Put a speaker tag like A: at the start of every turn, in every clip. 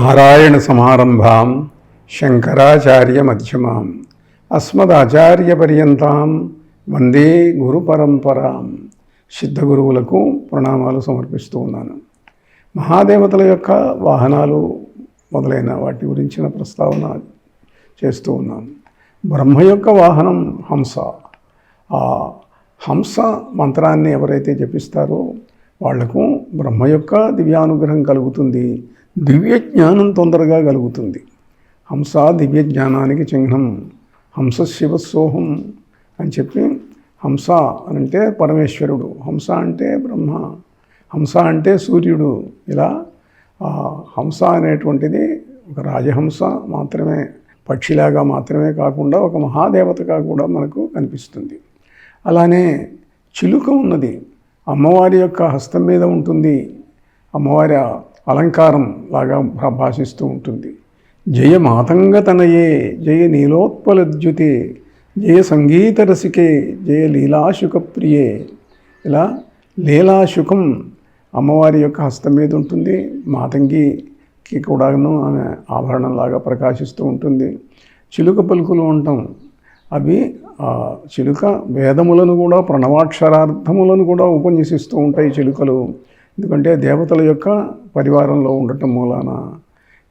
A: నారాయణ సమారంభాం శంకరాచార్య మధ్యమాం అస్మదాచార్యపర్యంతాం వందే గురు పరంపరాం సిద్ధ గురువులకు ప్రణామాలు సమర్పిస్తూ ఉన్నాను. మహాదేవతల యొక్క వాహనాలు మొదలైన వాటి గురించిన ప్రస్తావన చేస్తూ ఉన్నాం బ్రహ్మ యొక్క వాహనం హంస. ఆ హంస మంత్రాన్ని ఎవరైతే జపిస్తారో వాళ్ళకు బ్రహ్మ యొక్క దివ్యానుగ్రహం కలుగుతుంది దివ్య జ్ఞానం తొందరగా కలుగుతుంది. హంస దివ్య జ్ఞానానికి చిహ్నం హంస శివస్సోహం అని చెప్పి హంస అంటే పరమేశ్వరుడు హంస అంటే బ్రహ్మ హంస అంటే సూర్యుడు. ఇలా హంస అనేటువంటిది ఒక రాజహంస మాత్రమే పక్షిలాగా మాత్రమే కాకుండా ఒక మహాదేవతగా కూడా మనకు కనిపిస్తుంది. అలానే చిలుక ఉన్నది. అమ్మవారి యొక్క హస్తం మీద ఉంటుంది. అమ్మవారి అలంకారం లాగా భాషిస్తూ ఉంటుంది. జయ మాతంగ తనయే జయ నీలోత్పలద్యుతే జయ సంగీత రసికే జయ లీలాశుక ప్రియే ఇలా లీలాశుకం అమ్మవారి యొక్క హస్తం మీద ఉంటుంది. మాతంగికి కూడాను ఆమె ఆభరణంలాగా ప్రకాశిస్తూ ఉంటుంది. చిలుక పలుకులు ఉంటాం అవి చిలుక వేదములను కూడా ప్రణవాక్షరార్థములను కూడా ఉపన్యసిస్తూ ఉంటాయి చిలుకలు. ఎందుకంటే దేవతల యొక్క పరివారంలో ఉండటం మూలాన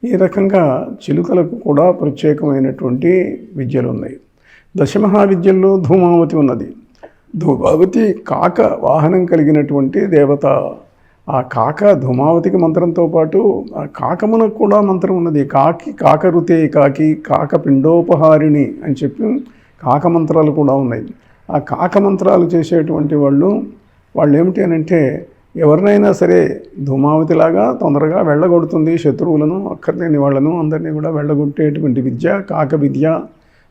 A: ఈ రకంగా చిలుకలకు కూడా ప్రత్యేకమైనటువంటి విద్యలు ఉన్నాయి దశమహావిద్యల్లో ధూమావతి ఉన్నది. ధూమావతి కాక వాహనం కలిగినటువంటి దేవత. ఆ కాక ధూమావతికి మంత్రంతో పాటు ఆ కాకమునకు కూడా మంత్రం ఉన్నది. కాకి కాకరుతే కాకి కాక పిండోపహారిణి అని చెప్పి కాక మంత్రాలు కూడా ఉన్నాయి. ఆ కాక మంత్రాలు చేసేటువంటి వాళ్ళు వాళ్ళు ఏమిటి అని అంటే ఎవరినైనా సరే ధూమావతిలాగా తొందరగా వెళ్ళగొడుతుంది శత్రువులను అక్కర్లేని వాళ్ళను అందరినీ కూడా వెళ్ళగొట్టేటువంటి విద్య కాక విద్య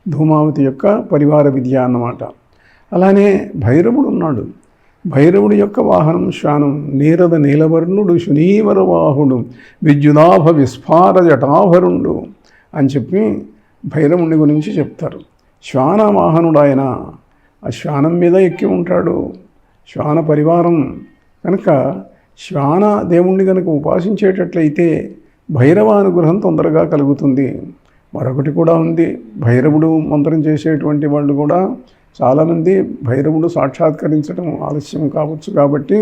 A: ధూమావతి యొక్క పరివార విద్య అన్నమాట. అలానే భైరవుడు ఉన్నాడు. భైరవుడి యొక్క వాహనం శ్వానం నీరద నీలవర్ణుడు శునీవరవాహుడు విద్యుదాభ విస్ఫార జటాభరుండు అని చెప్పి భైరవుని గురించి చెప్తారు. శ్వాన వాహనుడు ఆయన ఆ శ్వానం మీద ఎక్కి ఉంటాడు. శ్వాన పరివారం కనుక శ్వాన దేవుణ్ణి కనుక ఉపాసించేటట్లయితే భైరవ అనుగ్రహం తొందరగా కలుగుతుంది. మరొకటి కూడా ఉంది. భైరవుడు మంత్రం చేసేటువంటి వాళ్ళు కూడా చాలామంది భైరవుడు సాక్షాత్కరించడం ఆలస్యం కావచ్చు కాబట్టి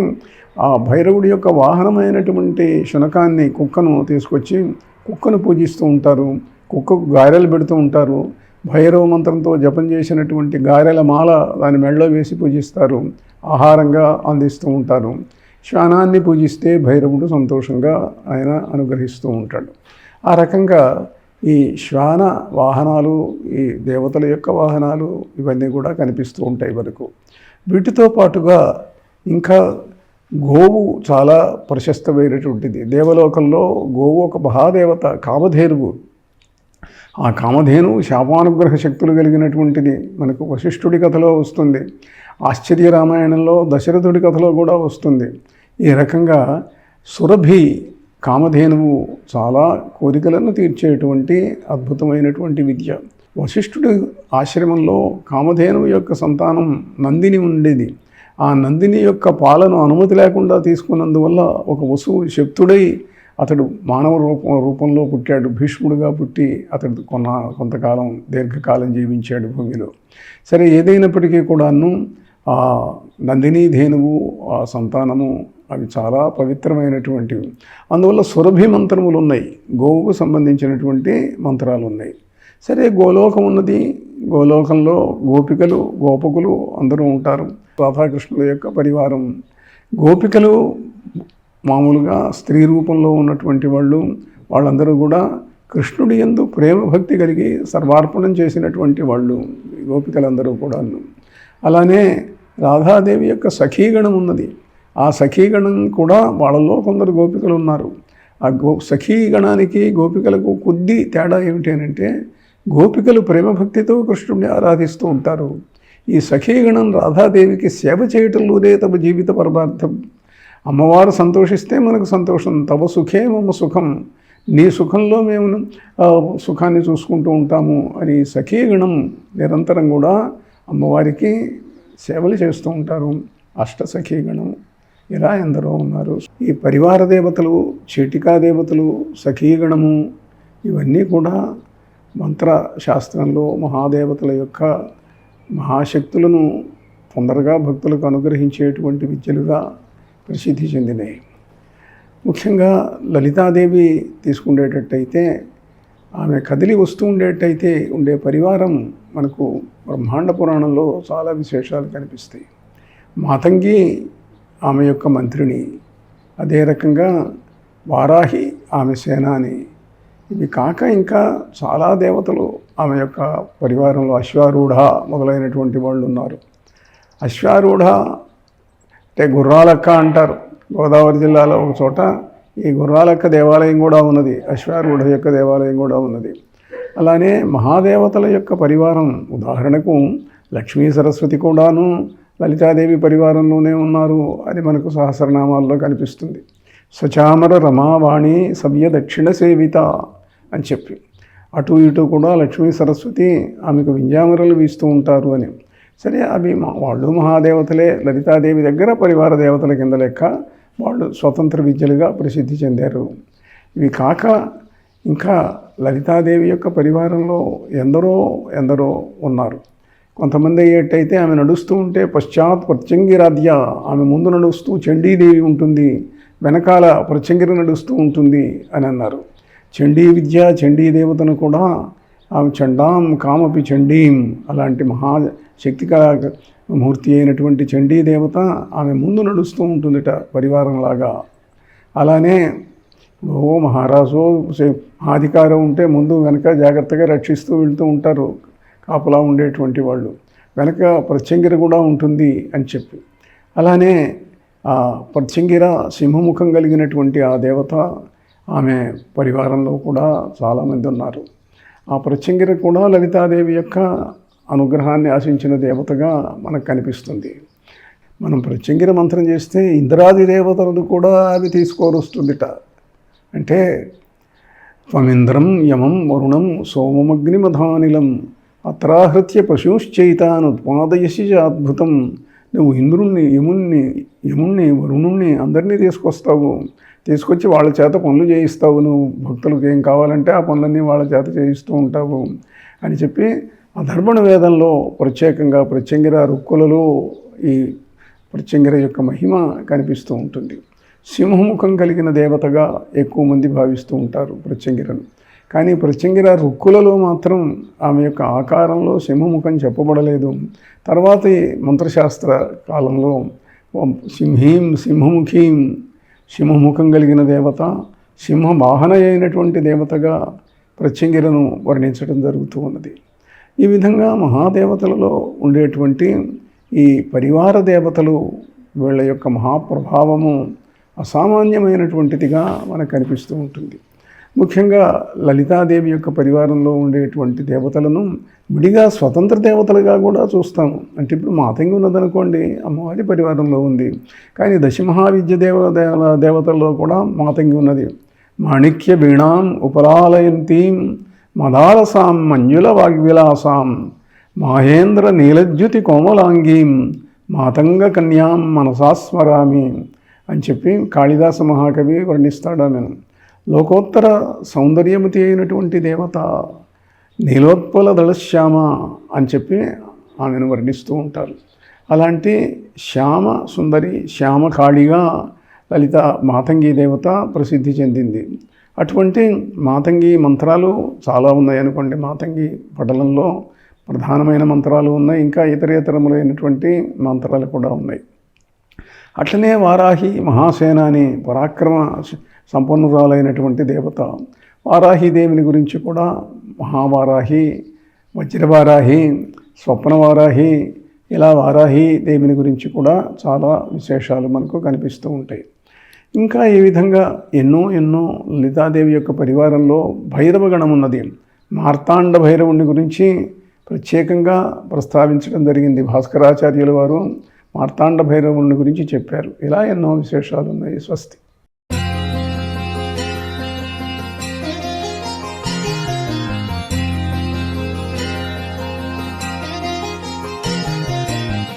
A: ఆ భైరవుడి యొక్క వాహనమైనటువంటి శునకాన్ని కుక్కను తీసుకొచ్చి కుక్కను పూజిస్తూ ఉంటారు. కుక్కకు గారెలు పెడుతూ ఉంటారు. భైరవ మంత్రంతో జపం చేసినటువంటి గారెల మాల దాని మెడలో వేసి పూజిస్తారు. ఆహారంగా అందిస్తూ ఉంటారు. శ్వానాన్ని పూజిస్తే భైరవుడు సంతోషంగా ఆయన అనుగ్రహిస్తూ ఉంటాడు. ఆ రకంగా ఈ శ్వాన వాహనాలు ఈ దేవతల యొక్క వాహనాలు ఇవన్నీ కూడా కనిపిస్తూ ఉంటాయి వరకు. వీటితో పాటుగా ఇంకా గోవు చాలా ప్రశస్తమైనటువంటిది. దేవలోకంలో గోవు ఒక మహాదేవత కామధేనువు. ఆ కామధేను శాపానుగ్రహ శక్తులు కలిగినటువంటిది మనకు వశిష్ఠుడి కథలో వస్తుంది. ఆశ్చర్య రామాయణంలో దశరథుడి కథలో కూడా వస్తుంది. ఈ రకంగా సురభి కామధేనువు చాలా కోరికలను తీర్చేటువంటి అద్భుతమైనటువంటి విద్య. వశిష్ఠుడి ఆశ్రమంలో కామధేనువు యొక్క సంతానం నందిని ఉండేది. ఆ నందిని యొక్క పాలను అనుమతి లేకుండా తీసుకున్నందువల్ల ఒక వసువు శక్తుడై అతడు మానవ రూపం రూపంలో పుట్టాడు. భీష్ముడుగా పుట్టి అతడు కొన్న కొంతకాలం దీర్ఘకాలం జీవించాడు భూమిలో. సరే ఏదైనప్పటికీ కూడాను ఆ నందిని ధేనువు ఆ సంతానము అవి చాలా పవిత్రమైనటువంటివి. అందువల్ల సురభి మంత్రములు ఉన్నాయి గోవుకు సంబంధించినటువంటి మంత్రాలు ఉన్నాయి సరే గోలోకం ఉన్నది. గోలోకంలో గోపికలు గోపకులు అందరూ ఉంటారు. రాధాకృష్ణుల యొక్క పరివారం. గోపికలు మామూలుగా స్త్రీ రూపంలో ఉన్నటువంటి వాళ్ళు వాళ్ళందరూ కూడా కృష్ణుడి ఎందు ప్రేమ భక్తి కలిగి సర్వార్పణం చేసినటువంటి వాళ్ళు ఈ గోపికలందరూ కూడా అలానే రాధాదేవి యొక్క సఖీగణం ఉన్నది. ఆ సఖీగణం కూడా వాళ్ళలో కొందరు గోపికలు ఉన్నారు. ఆ గో సఖీగణానికి గోపికలకు కొద్ది తేడా ఏమిటి అంటే గోపికలు ప్రేమభక్తితో కృష్ణుడిని ఆరాధిస్తూ ఉంటారు. ఈ సఖీగణం రాధాదేవికి సేవ చేయటంలోనే తమ జీవిత పరమార్థం అమ్మవారు సంతోషిస్తే మనకు సంతోషం తవ సుఖే మమ సుఖం. నీ సుఖంలో మేము సుఖాన్ని చూసుకుంటూ ఉంటాము అని సఖీగణం నిరంతరం కూడా అమ్మవారికి సేవలు చేస్తూ ఉంటారు. అష్ట సఖీగణం. ఇలా ఎందరో ఉన్నారు. ఈ పరివార దేవతలు చీటికా దేవతలు సఖీగణము ఇవన్నీ కూడా మంత్ర శాస్త్రంలో మహాదేవతల యొక్క మహాశక్తులను తొందరగా భక్తులకు అనుగ్రహించేటువంటి విద్యలుగా ప్రసిద్ధి చెందినాయి ముఖ్యంగా లలితాదేవి తీసుకునేటట్టయితే ఆమె కదిలి వస్తూ ఉండేటైతే ఉండే పరివారం మనకు బ్రహ్మాండ పురాణంలో చాలా విశేషాలు కనిపిస్తాయి. మాతంగి ఆమె యొక్క మంత్రిని అదే రకంగా వారాహి ఆమె సేనాని ఇవి కాక ఇంకా చాలా దేవతలు ఆమె యొక్క పరివారంలో అశ్వారూఢ మొదలైనటువంటి వాళ్ళు ఉన్నారు అశ్వారూఢ అంటే గుర్రాలక్క అంటారు. గోదావరి జిల్లాలో ఒక చోట ఈ గుర్రాలక్క దేవాలయం కూడా ఉన్నది. అశ్వారూఢ యొక్క దేవాలయం కూడా ఉన్నది. అలానే మహాదేవతల యొక్క పరివారం ఉదాహరణకు లక్ష్మీ సరస్వతి కూడాను లలితాదేవి పరివారంలోనే ఉన్నారు అని మనకు సహస్రనామాల్లో కనిపిస్తుంది. సచామర రమావాణి సవ్య దక్షిణ సేవిత అని చెప్పి. అటు ఇటు కూడా లక్ష్మీ సరస్వతి ఆమెకు వింజామరలు వీస్తూ ఉంటారు అని. సరే అవి మా వాళ్ళు మహాదేవతలే లలితాదేవి దగ్గర పరివార దేవతల కింద లెక్క వాళ్ళు స్వతంత్ర విద్యలుగా ప్రసిద్ధి చెందారు. ఇవి కాక ఇంకా లలితాదేవి యొక్క పరివారంలో ఎందరో ఎందరో ఉన్నారు. కొంతమంది అయ్యేటైతే ఆమె నడుస్తూ ఉంటే పశ్చాత్ ప్రత్యంగిరాధ్య ఆమె ముందు నడుస్తూ చండీదేవి ఉంటుంది వెనకాల ప్రత్యంగిర నడుస్తూ ఉంటుంది అని అన్నారు. చండీ విద్య చండీ దేవతను కూడా ఆమె చండాం కామపి చండీం అలాంటి మహా శక్తి మూర్తి అయినటువంటి చండీ దేవత ఆమె ముందు నడుస్తూ ఉంటుందిట పరివారంలాగా. అలానే ఓ మహారాజు అధికారం ఉంటే ముందు వెనక జాగ్రత్తగా రక్షిస్తూ వెళ్తూ ఉంటారు కాపలా ఉండేటువంటి వాళ్ళు. వెనక ప్రత్యంగిర కూడా ఉంటుంది అని చెప్పి. అలానే ఆ ప్రత్యంగిర సింహముఖం కలిగినటువంటి ఆ దేవత ఆమె పరివారంలో కూడా చాలామంది ఉన్నారు. ఆ ప్రత్యంగిర కూడా లలితాదేవి యొక్క అనుగ్రహాన్ని ఆశించిన దేవతగా మనకు కనిపిస్తుంది. మనం ప్రత్యంగిర మంత్రం చేస్తే ఇంద్రాది దేవతలను కూడా అది తీసుకోరుస్తుందిట అంటే త్వమింద్రం యమం వరుణం సోమమగ్నిమధానిలం అత్రాహృత్య పశుశ్చైతాను ఉత్పాదయసి అద్భుతం. నువ్వు ఇంద్రుణ్ణి యముణ్ణి యముణ్ణి వరుణుణ్ణి అందరినీ తీసుకొస్తావు. తీసుకొచ్చి వాళ్ళ చేత పనులు చేయిస్తావు నువ్వు. భక్తులకు ఏం కావాలంటే ఆ పనులన్నీ వాళ్ళ చేత చేయిస్తూ ఉంటావు అని చెప్పి అధర్మణ వేదంలో ప్రత్యేకంగా ప్రత్యంగిర రుక్కులలో ఈ ప్రత్యంగిర యొక్క మహిమ కనిపిస్తూ ఉంటుంది. సింహముఖం కలిగిన దేవతగా ఎక్కువ మంది భావిస్తూ ఉంటారు ప్రత్యంగిరను కానీ ప్రత్యంగిర రుక్కులలో మాత్రం ఆమె యొక్క ఆకారంలో సింహముఖం చెప్పబడలేదు. తర్వాత మంత్రశాస్త్ర కాలంలో సింహీం సింహముఖీం సింహముఖం కలిగిన దేవత సింహ వాహన అయినటువంటి దేవతగా ప్రత్యంగిరను వర్ణించడం జరుగుతూ ఉన్నది. ఈ విధంగా మహాదేవతలలో ఉండేటువంటి ఈ పరివార దేవతలు వీళ్ళ యొక్క మహాప్రభావము అసామాన్యమైనటువంటిదిగా మనకు కనిపిస్తూ ఉంటుంది. ముఖ్యంగా లలితాదేవి యొక్క పరివారంలో ఉండేటువంటి దేవతలను విడిగా స్వతంత్ర దేవతలుగా కూడా చూస్తాము. అంటే ఇప్పుడు మాతంగి ఉన్నదనుకోండి అమ్మవారి పరివారంలో ఉంది. కానీ దశమహావిద్య దేవ దేవతల్లో కూడా మాతంగి ఉన్నది. మాణిక్య వీణాం ఉపరాలయంతీం మదాలసాం మంజుల వాగ్విలాసాం మాహేంద్ర నీలజ్యుతి కోమలాంగీం మాతంగ కన్యాం మనసాస్మరామి అని చెప్పి కాళిదాస మహాకవి వర్ణిస్తాడు ఆమెను. లోకోత్తర సౌందర్యమతి అయినటువంటి దేవత నీలోత్పల దళశ్యామ అని చెప్పి ఆమెను వర్ణిస్తూ ఉంటారు. అలాంటి శ్యామ సుందరి శ్యామ కాళిగా లలిత మాతంగి దేవత ప్రసిద్ధి చెందింది. అటువంటి మాతంగి మంత్రాలు చాలా ఉన్నాయి అనుకోండి. మాతంగి పటలంలో ప్రధానమైన మంత్రాలు ఉన్నాయి. ఇంకా ఇతరేతరములైనటువంటి మంత్రాలు కూడా ఉన్నాయి. అట్లనే వారాహి మహాసేనాని పరాక్రమ సంపన్నురాలైనటువంటి దేవత వారాహి దేవిని గురించి కూడా మహావారాహి వజ్రవారాహి స్వప్నవారాహి ఇలా వారాహి దేవిని గురించి కూడా చాలా విశేషాలు మనకు కనిపిస్తూ ఉంటాయి. ఇంకా ఈ విధంగా ఎన్నో ఎన్నో లలితాదేవి యొక్క పరివారంలో భైరవ గణం ఉన్నది. మార్తాండ భైరవుని గురించి ప్రత్యేకంగా ప్రస్తావించడం జరిగింది భాస్కరాచార్యుల వారు. మార్తాండ భైరవుని గురించి చెప్పారు. ఇలా ఎన్నో విశేషాలు ఉన్నాయి స్వస్తి.